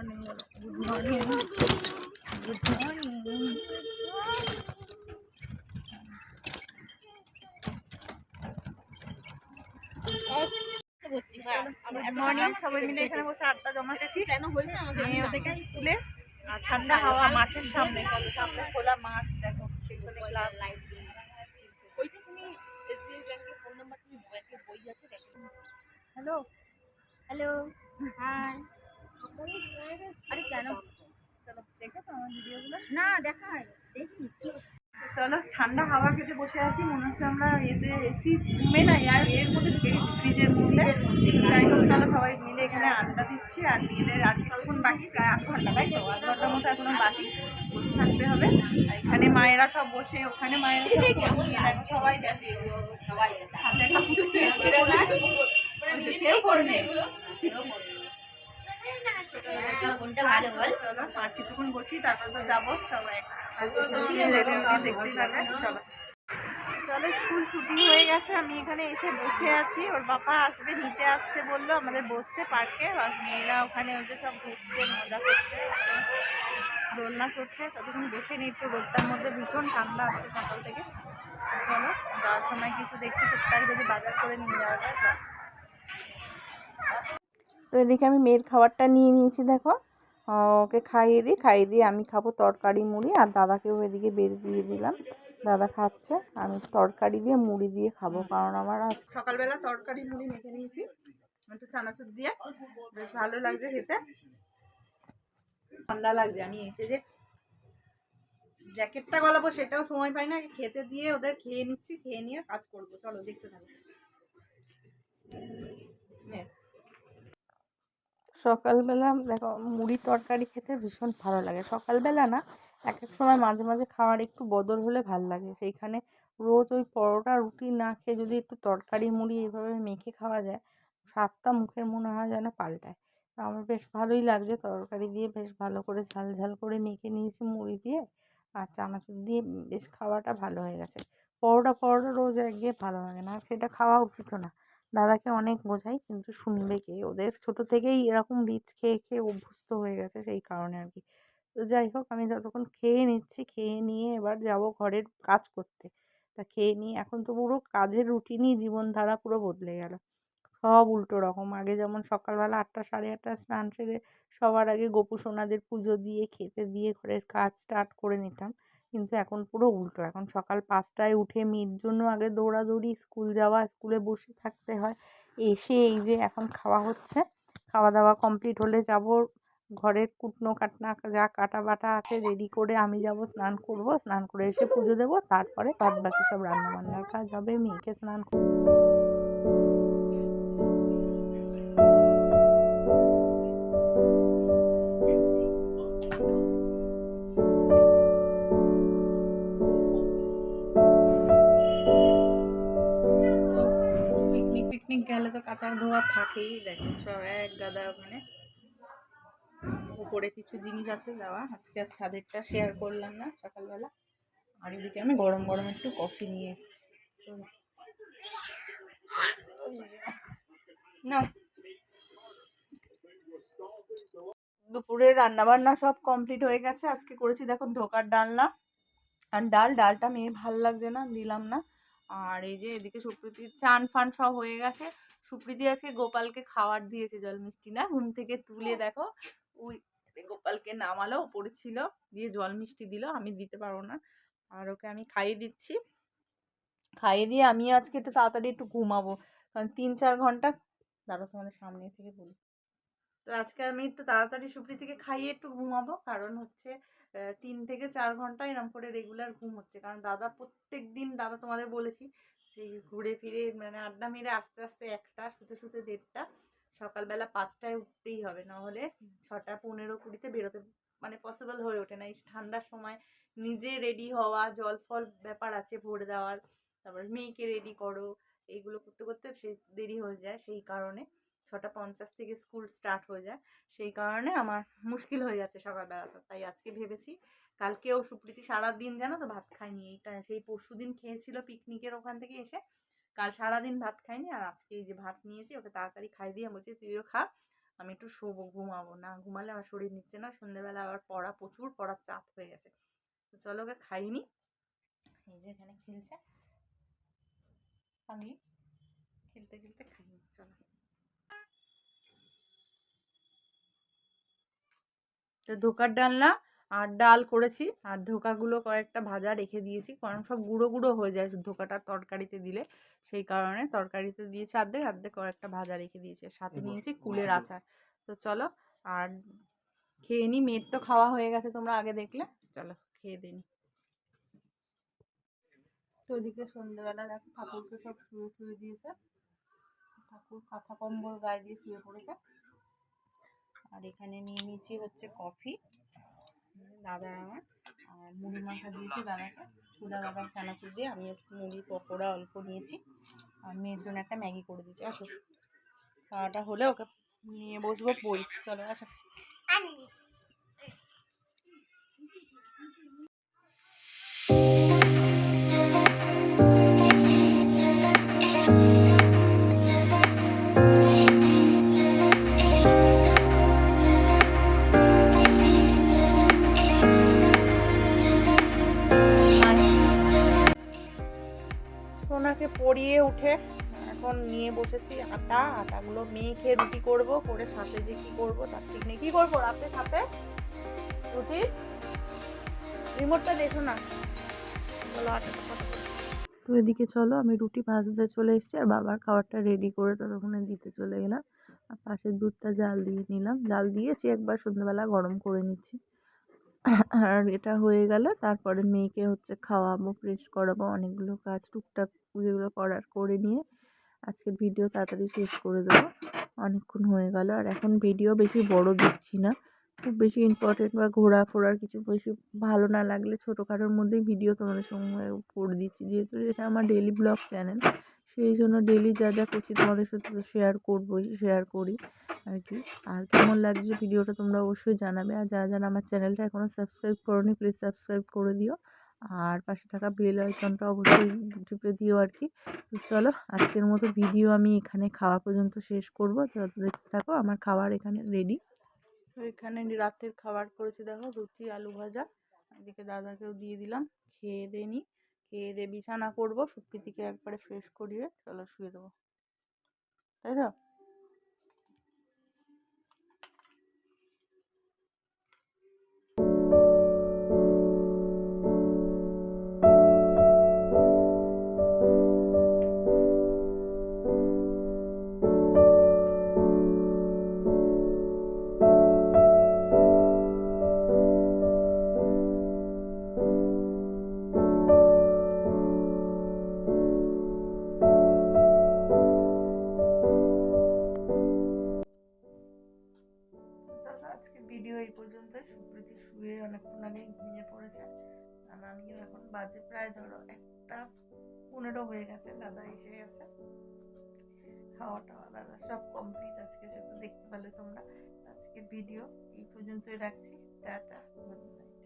Morning good morning good morning morning সবাই মিলে এখানে বসে আড্ডা জমাতেছি কেন হয়েছে মেয়ে ওদেরকে স্কুলে আর ঠান্ডা হাওয়া মাঠের সামনে সামনে খোলা মাঠ দেখো পেছনে লাইট ওইটা তুমি এসবিআই ব্যাংকের ফোন নাম্বার তুমি ব্যাংকে বই আছে দেখো হ্যালো হ্যালো হাই আরে কেন? চলো দেখেছ আমার ভিডিওগুলো? না দেখাই দেখি চলো ঠান্ডা হাওয়া খেতে বসে আছি মনে হচ্ছে আমরা এতে এসি রুমে না আর এর মধ্যে ঢুকে গেছি ফ্রিজের মধ্যে। যাই হোক চলো সবাই মিলে এখানে আড্ডা দিচ্ছি আর মেয়েদের আর কিছুক্ষণ বাকি প্রায় আধ ঘণ্টা তাই তো? আধ ঘণ্টার মতো এখনও বাকি বসে থাকতে হবে। এখানে মায়েরা সব বসে ওখানে মায়েরা সব সবাই ব্যস্ত। সবাই হাতে একটা এসছে করবে সেও করবে তারপর তো যাব সবাই চলো স্কুল ছুটি হয়ে গেছে আমি এখানে এসে বসে আছি ওর বাবা আসবে নিতে আসছে বলল আমাদের বসতে পার্কে আর মেয়েরা ওখানে ওদের সব ঘুরছে মজা করছে দোলনা করছে ততক্ষণ বসে নিই একটু রোদটার মধ্যে ভীষণ ঠান্ডা আছে সকাল থেকে চলো যাওয়ার সময় কিছু দেখছি, টুকটাক যদি বাজার করে নিয়ে যাওয়া যায়। তো এদিকে আমি মেয়ের খাবারটা নিয়ে নিয়েছি, দেখো। ওকে খাইয়ে দিই, খাইয়ে দিয়ে আমি খাব তরকারি মুড়ি আর দাদাকেও এদিকে বের দিয়ে দিলাম। দাদা খাচ্ছে, আমি তরকারি দিয়ে মুড়ি দিয়ে খাব, কারণ আমার আজ সকালবেলা তরকারি মুড়ি মেখে নিয়েছি, একটু চানাচুর দিয়ে। বেশ ভালো লাগছে খেতে। ঠান্ডা লাগছে, আমি এসে যে জ্যাকেটটা গলাবো সেটাও সময় পাই না, খেতে দিয়ে ওদের খেয়ে নিচ্ছি, খেয়ে নিয়ে কাজ করব। চলো, দেখতে থাকো। সকালবেলা দেখো মুড়ি তরকারি খেতে ভীষণ ভালো লাগে। সকালবেলা না এক এক সময় মাঝে মাঝে খাওয়ার একটু বদল হলে ভালো লাগে। সেইখানে রোজ ওই পরোটা, রুটি না খেয়ে যদি একটু তরকারি, মুড়ি এইভাবে মেখে খাওয়া যায়, স্বাদটা মুখের মনে হয় যেন পাল্টায়। তো আমার বেশ ভালোই লাগছে তরকারি দিয়ে, বেশ ভালো করে ঝাল ঝাল করে মেখে নিয়েছি মুড়ি দিয়ে আর চানাচুর দিয়ে বেশ খাওয়াটা ভালো হয়ে গেছে। পরোটা পরোটা রোজ একঘেয়ে ভালো লাগে না সেটা খাওয়া উচিতও না। দাদাকে অনেক বোঝাই, কিন্তু শুনবে কে? ওদের ছোটো থেকেই এরকম রিচ খেয়ে খেয়ে অভ্যস্ত হয়ে গেছে সেই কারণে আর কি তো যাই হোক, আমি ততক্ষণ খেয়ে নিচ্ছি, খেয়ে নিয়ে এবার যাব ঘরের কাজ করতে। তা খেয়ে নিয়ে এখন তো পুরো কাজের রুটিনই জীবনধারা পুরো বদলে গেল। সব উল্টো রকম। আগে যেমন সকালবেলা আটটা, সাড়ে আটটা স্নান সেরে সবার আগে গোপু সোনাদের পুজো দিয়ে, খেতে দিয়ে ঘরের কাজ স্টার্ট করে নিতাম। কিন্তু এখন পুরো উল্টো। এখন সকাল পাঁচটায় উঠে মেয়ের জন্য আগে দৌড়াদৌড়ি, স্কুল যাওয়া, স্কুলে বসে থাকতে হয়। এসে এই যে এখন খাওয়া হচ্ছে। খাওয়া দাওয়া কমপ্লিট হলে যাব। ঘরের কুটনো কাটনা যা কাটা বাটা আছে রেডি করে আমি যাব স্নান করব। স্নান করে এসে পুজো দেবো। তারপরে বাদ বাকি সব রান্না বান্নার কাজ হবে। মেয়েকে স্নান কর- গেলে তো কাঁচার ধোয়া থাকেই, দেখো, সব এক গাদা ওখানে উপরে কিছু জিনিস আছে দেওয়া আজকে আর ছাদেরটা শেয়ার করলাম না সকালবেলা। আর এদিকে আমি গরম গরম একটু কফি নিয়ে এসেছি। না। দুপুরে রান্না বান্না সব কমপ্লিট হয়ে গেছে। আজকে করেছি, দেখো ঢোকার ডালনা। আর ডাল, ডালটা মেয়ে ভালো লাগছে না, দিলাম না। আর এই যে এদিকে সুপ্রীতির চান ফান সব হয়ে গেছে। সুপ্রীতি আজকে গোপালকে খাবার দিয়েছে জল মিষ্টি না, ঘুম থেকে তুলে দেখো, ওই গোপালকে নামালো, ওপরে ছিল, দিয়ে জল মিষ্টি দিল, আমি দিতে পারব না। আর ওকে আমি খাইয়ে দিচ্ছি। খাইয়ে দিয়ে আমি আজকে একটু তাড়াতাড়ি একটু ঘুমাবো। কারণ তিন চার ঘণ্টা দাঁড়া তোমাদের সামনে থেকে বলি। তো আজকে আমি একটু তাড়াতাড়ি সুপ্রীতিকে খাইয়ে একটু ঘুমাবো। কারণ হচ্ছে তিন থেকে চার ঘণ্টা এরম করে রেগুলার ঘুম হচ্ছে। কারণ দাদা প্রত্যেক দিন দাদা তোমাদের বলেছি সেই ঘুরে ফিরে মানে আড্ডা মেরে আস্তে আস্তে একটা, শুতে শুতে দেড়টা, সকালবেলা পাঁচটায় উঠতেই হবে। নাহলে ছটা পনেরো কুড়িতে বেরোতে মানে পসিবল হয়ে ওঠে না। এই ঠান্ডার সময় নিজে রেডি হওয়া, জল ফল ব্যাপার আছে ভরে দেওয়ার, তারপর মেয়েকে রেডি করো, এইগুলো করতে করতে সেই দেরি হয়ে যায় সেই কারণে। ছটা পঞ্চাশ থেকে স্কুল স্টার্ট হয়ে যায়। সেই কারণে আমার মুশকিল হয়ে যাচ্ছে সকালবেলাটা তাই আজকে ভেবেছি, কালকেও সুপ্রীতি সারাদিন জানো তো ভাত খায়নি। এইটা সেই পরশু দিন খেয়েছিল পিকনিকের ওখান থেকে এসে। কাল সারাদিন ভাত খায়নি আর আজকে এই যে ভাত নিয়েছি, ওকে তাড়াতাড়ি খাই দিয়ে বলছি, তুইও খা, আমি একটু শোবো, ঘুমাবো। না, ঘুমালে আমার শরীর নিচ্ছে না। সন্ধ্যেবেলা আবার পড়া প্রচুর, পড়ার চাপ হয়ে গেছে। তো চলো ওকে খাইনি। এই যে এখানে খেলছে। পাগলি খেলতে খেলতে খাইনি। চলো। তো ধোকার ডালনা আর ডাল করেছি। আর ধোকাগুলো কয়েকটা ভাজা রেখে দিয়েছি। কারণ সব গুঁড়ো গুঁড়ো হয়ে যায় ধোকাটা তরকারিতে দিলে। সেই কারণে তরকারিতে দিয়েছি অর্ধেক অর্ধেক কয়েকটা ভাজা রেখে দিয়েছি। সাথে নিয়েছি কুলের আচার। তো চলো আর খেয়ে নিই মেয়ের তো খাওয়া হয়ে গেছে তোমরা আগে দেখলে। চলো খেয়ে দিই তো ওইদিকে সন্ধ্যেবেলা দেখো ঠাকুরকে সব শুয়ে শুয়ে দিয়েছে। ঠাকুর কাঁথা কম্বল গায়ে দিয়ে শুয়ে পড়েছে। আর এখানে নিয়ে নিয়েছি হচ্ছে কফি। দাদা আমার। আর মুড়ি মাখা দিয়েছি দাদাকে। চুলা বাদাম, চানাচুর দিয়ে আমি মুড়ি, পকোড়া অল্প নিয়েছি। আর মেয়ের জন্য একটা ম্যাগি করে দিয়েছি। আসো। খাওয়াটা হলে ওকে নিয়ে বসবো বই। চলো, আসো। সোনাকে এখন নিয়ে বসেছি, আটা, আটাগুলো মেখে রুটি করব, করে সাথে যে কি করব, তার ঠিক নেই। কি করব রাতে সাথে? রুটি? রিমোটটা দেখো না। তো এদিকে চলো, আমি রুটি ভাজতে চলে এসেছি, আর বাবার খাবারটা রেডি করে ততক্ষণে দিতে চলে গেলাম। আর পাশের দুধটা জাল দিয়ে নিলাম। জাল দিয়েছি, একবার সন্ধ্যেবেলা গরম করে নিচ্ছি। আর এটা হয়ে গেলে, তারপরে মেয়েকে হচ্ছে খাওয়াবো ফ্রেশ করাবো, অনেকগুলো কাজ, টুকটাক যেগুলো করার, করে নিয়ে আজকে ভিডিও তাড়াতাড়ি শেষ করে দেবো। অনেকক্ষণ হয়ে গেল, আর এখন ভিডিও বেশি বড় দিচ্ছি না। খুব বেশি ইম্পর্টেন্ট বা ঘোরা ফোরার কিছু বেশি ভালো না লাগলে ছোটোখাটোর মধ্যেই ভিডিও তোমাদের সঙ্গে করে দিচ্ছি। যেহেতু এটা আমার ডেলি ব্লগ চ্যানেল সেই জন্য ডেলি যা যা করছি তোমাদের সাথে শেয়ার করবোই শেয়ার করি আর কি। আর কেমন লাগছে ভিডিওটা তোমরা অবশ্যই জানাবে। আর যারা যারা আমার চ্যানেলটা এখনও সাবস্ক্রাইব করোনি প্লিজ সাবস্ক্রাইব করে দিও। আর পাশে থাকা বেল আইকনটা অবশ্যই টিপে দিও আর কি তো চলো, আজকের মতো ভিডিও আমি এখানে খাওয়া পর্যন্ত শেষ করব। তো দেখতে থাকো, আমার খাবার এখানে রেডি তো এখানে রাতের খাবার করেছি দেখো লুচি আলু ভাজা। এদিকে দাদাকেও দিয়ে দিলাম, খেয়ে দিয়ে নিই খেয়ে দিয়ে বিছানা করব, সুপ্রীতিকে একবারে ফ্রেশ করিয়ে চলো শুয়ে দেবো। তাই তো? এখন বাজে প্রায় ধরো একটা পনেরো হয়ে গেছে, দাদা এসে গেছে। খাওয়া টাওয়া দাদা সব কমপ্লিট আজকে, সেটা দেখতে পেলে তোমরা। আজকে ভিডিও এই পর্যন্তই রাখছি। Tata good night